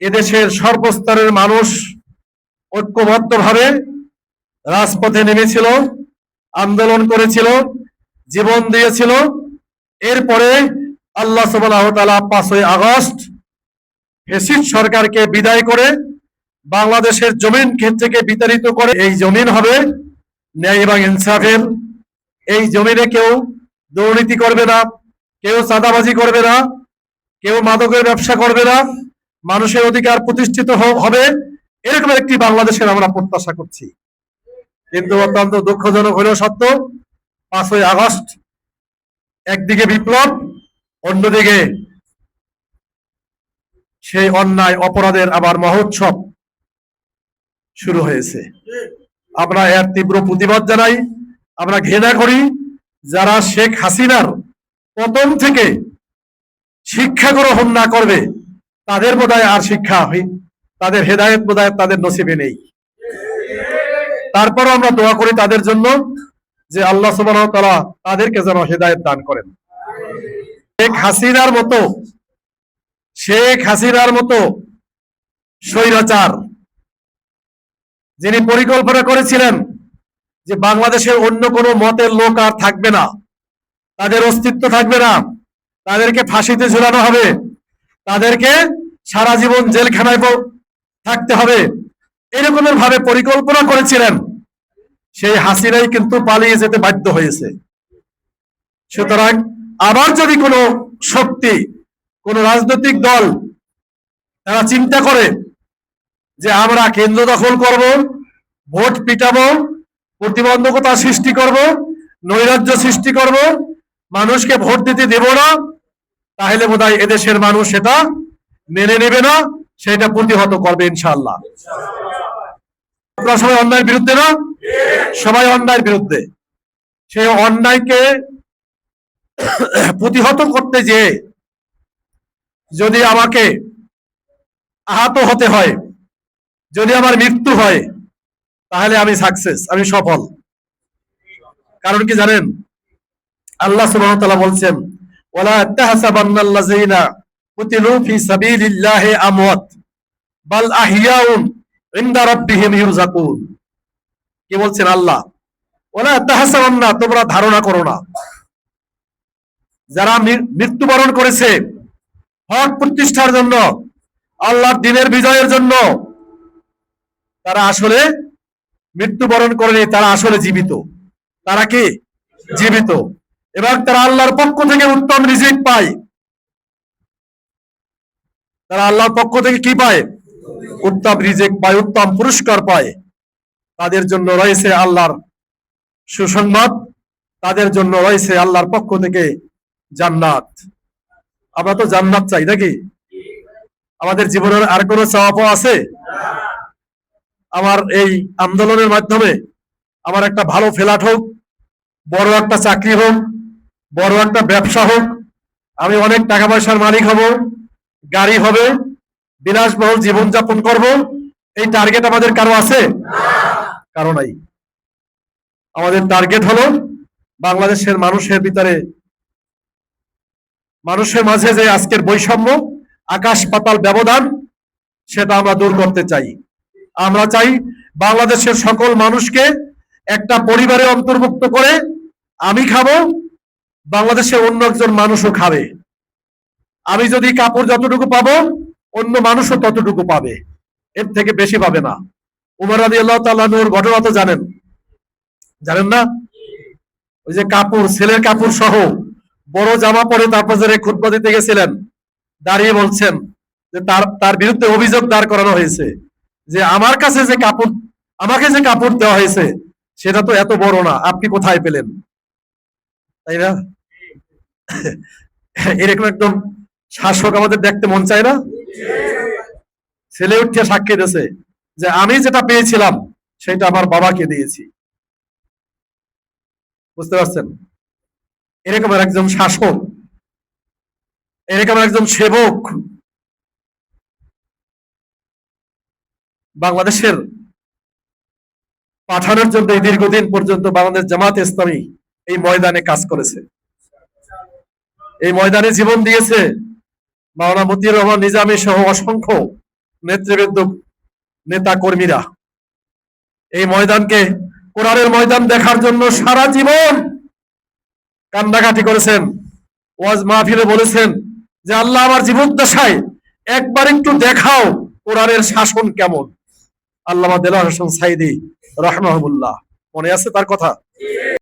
এদেশের সর্বস্তরের মানুষ ঐক্যবদ্ধভাবে রাজপথে নেমেছিল, আন্দোলন করেছিল, জীবন দিয়েছিল। এরপরে আল্লাহ ওয়া পাঁচই আগস্ট ফেসিড সরকারকে বিদায় করে বাংলাদেশের জমিন থেকে বিতাড়িত করে, এই জমিন হবে ন্যায় এবং ইনসাফের। এই জমিনে কেউ দুর্নীতি করবে না, কেউ চাঁদাবাজি করবে না, কেউ মাদকের ব্যবসা করবে না। মানুষের অধিকার প্রতিষ্ঠিত হবে। এরকম একটি বাংলাদেশের আমরা প্রত্যাশা করছি। কিন্তু অত্যন্ত দুঃখজনক হলেও সত্য, পাঁচই আগস্ট একদিকে বিপ্লব, অন্যদিকে সেই অন্যায় অপরাধের আবার মহোৎসব শুরু হয়েছে। আমরা এর তীব্র প্রতিবাদ জানাই। আমরা ঘৃণা করি যারা শেখ হাসিনার পতন থেকে শিক্ষা গ্রহণ না করবে। তাদের বোধহয় আর শিক্ষা হয় তাদের হেদায়েত বোধহয় তাদের নসিবে নেই। তারপরও আমরা দোয়া করি তাদের জন্য যে আল্লাহ ওয়া তাআলা তাদেরকে যেন হেদায়েত দান করেন। শেখ হাসিনার মতো, শেখ হাসিনার মতো স্বৈরাচার যিনি পরিকল্পনা করেছিলেন যে বাংলাদেশের অন্য কোনো মতের লোক আর থাকবে না, তাদের অস্তিত্ব থাকবে না, তাদেরকে ফাঁসিতে ঝুলানো হবে তাদেরকে সারা জীবন জেলখানায় থাকতে হবে। এরকমের ভাবে পরিকল্পনা করেছিলেন। সেই হাসিনাই কিন্তু পালিয়ে যেতে বাধ্য হয়েছে। সুতরাং আবার যদি কোনো শক্তি, কোন রাজনৈতিক দল তারা চিন্তা করে যে আমরা কেন্দ্র দখল করব, ভোট পিটাবো, প্রতিবন্ধকতা সৃষ্টি করব, নৈরাজ্য সৃষ্টি করব, মানুষকে ভোট দিতে দেব না তাহলে বোধ হয় এদেশের মানুষ সেটা মেনে নেবে না, সেটা প্রতিহত করবে ইনশাআল্লাহ। আপনারা সবাই অন্যায়ের বিরুদ্ধে না? সবাই অন্যায়ের বিরুদ্ধে। সেই অন্যায়কে প্রতিহত করতে যে যদি আমাকে আহত হতে হয়, যদি আমার মৃত্যু হয়, তাহলে আমি সাকসেস আমি সফল। কারণ কি জানেন? আল্লাহ ওয়া বলছেন ওয়ালা তাহসাবান্নাল্লাযীনা কুতিলু কি বলছেন আল্লাহ? তোমরা ধারণা করো না। যারা মৃত্যুবরণ করেছে, হক প্রতিষ্ঠার জন্য, আল্লাহর দিনের বিজয়ের জন্য, তারা আসলে মৃত্যুবরণ করেনি, তারা আসলে জীবিত। তারা কি? জীবিত। এবং তারা আল্লাহর পক্ষ থেকে উত্তম রিজিক পায়। তারা আল্লাহর পক্ষ থেকে কি পায়? উত্তম রিজিক পায়, উত্তম পুরস্কার পায়। তাদের জন্য রয়েছে আল্লাহর সুসংবাদ, তাদের জন্য রয়েছে আল্লাহর পক্ষ থেকে জান্নাত। আমরা তো জান্নাত চাই নাকি? আমাদের জীবনের আর কোনো চাওয়া আছে? আমার এই আন্দোলনের মাধ্যমে আমার একটা ভালো ফেলাট হোক, বড় একটা চাকরি হোক বড় একটা ব্যবসা হোক, আমি অনেক টাকা পয়সার মালিক হব, গাড়ি হবে, বিলাসবহুল জীবনযাপন করব, এই টার্গেট আমাদের কারও আছে? কারও নাই। আমাদের টার্গেট হলো বাংলাদেশের মানুষের ভিতরে, মানুষের মাঝে যে আজকের বৈষম্য, আকাশ পাতাল ব্যবধান, সেটা আমরা দূর করতে চাই। আমরা চাই বাংলাদেশের সকল মানুষকে একটা পরিবারে অন্তর্ভুক্ত করে আমি খাব বাংলাদেশের অন্য একজন মানুষও খাবে। আমি যদি কাপড় যতটুকু পাবো, অন্য মানুষও ততটুকু পাবে। এর থেকে বেশি পাবে না। উমর আলী আল্লাহ তাল্লাহর ঘটনা তো জানেন। জানেন না? ওই যে কাপড়, ছেলের কাপড় সহ বড় জামা পরে তারপর যে খুতবা দিতে গেছিলেন। দাঁড়িয়ে বলছেন যে তার তার বিরুদ্ধে অভিযোগ দাঁড় করানো হয়েছে যে আমার কাছে যে কাপড়, আমাকে যে কাপড় দেওয়া হয়েছে, সেটা তো এত বড় না। আপনি কোথায় পেলেন? তাই না? এরকম একদম শাসক আমাদের দেখতে মন চায় না? ছেলে উঠে সাক্ষী দিয়েছে যে আমি যেটা পেয়েছিলাম, সেটা আমার বাবাকে দিয়েছি। বুঝতে পারছেন? এরকম একজন শাসক, এরকম একজন সেবক বাংলাদেশের পাঠানোর জন্য দীর্ঘদিন পর্যন্ত বাংলাদেশ জামাত ইসলামী এই ময়দানে কাজ করেছে। এই ময়দানে জীবন দিয়েছে মাওলানা মতিউর রহমান, নিজামী সহ অসংখ্য নেতৃবৃন্দ নেতা কর্মীরা এই ময়দানকে কোরআনের ময়দান দেখার জন্য সারা জীবন কান্দাকাটি করেছেন, ওয়াজ মাহফিলে বলেছেন যে, আল্লাহ আমার জীবন দশায় একবার একটু দেখাও কোরআনের শাসন কেমন। আল্লামা দেলার হোসেন সাইদি রহমাহুল্লাহ। মনে আছে তার কথা?